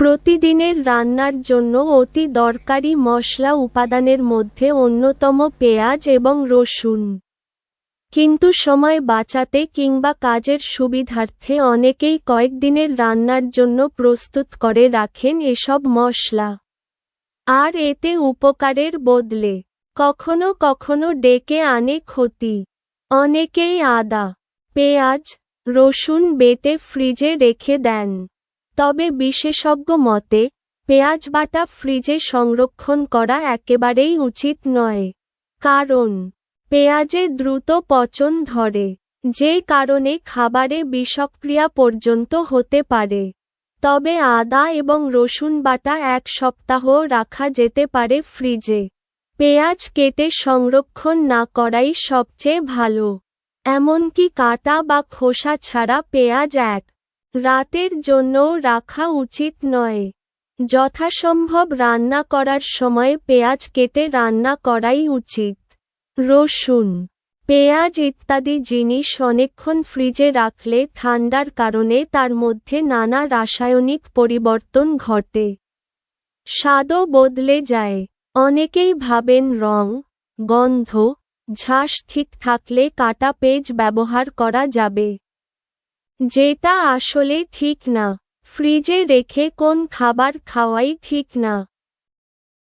প্রতিদিনের রান্নার জন্য অতি দরকারি মশলা উপাদানের মধ্যে অন্যতম পেঁয়াজ এবং রসুন। কিন্তু সময় বাঁচাতে কিংবা কাজের সুবিধার্থে অনেকেই কয়েকদিনের রান্নার জন্য প্রস্তুত করে রাখেন এসব মশলা। আর এতে উপকারের বদলে কখনো কখনো ডেকে আনে ক্ষতি। অনেকেই আদা, পেঁয়াজ, রসুন বেটে ফ্রিজে রেখে দেন। তবে বিশেষজ্ঞ মতে, পেঁয়াজ বাটা ফ্রিজে সংরক্ষণ করা একেবারেই উচিত নয়। কারণ, পেঁয়াজে দ্রুত পচন ধরে, যে কারণে খাবারে বিষক্রিয়া পর্যন্ত হতে পারে। তবে আদা এবং রসুন বাটা এক সপ্তাহ রাখা যেতে পারে ফ্রিজে। পেঁয়াজ কেটে সংরক্ষণ না করাই সবচেয়ে ভালো। এমনকি কাটা বা খোসা ছাড়া পেঁয়াজ এক রাতের জন্যও রাখা উচিত নয়। যথাসম্ভব রান্না করার সময় পেঁয়াজ কেটে রান্না করাই উচিত। রসুন, পেঁয়াজ ইত্যাদি জিনিস অনেকক্ষণ ফ্রিজে রাখলে ঠান্ডার কারণে তার মধ্যে নানা রাসায়নিক পরিবর্তন ঘটে। স্বাদও বদলে যায়। অনেকেই ভাবেন রং, গন্ধ, ঝাঁস ঠিক থাকলে কাটা পেজ ব্যবহার করা যাবে। যেটা আসলে ঠিক না। ফ্রিজে রেখে কোন খাবার খাওয়াই ঠিক না।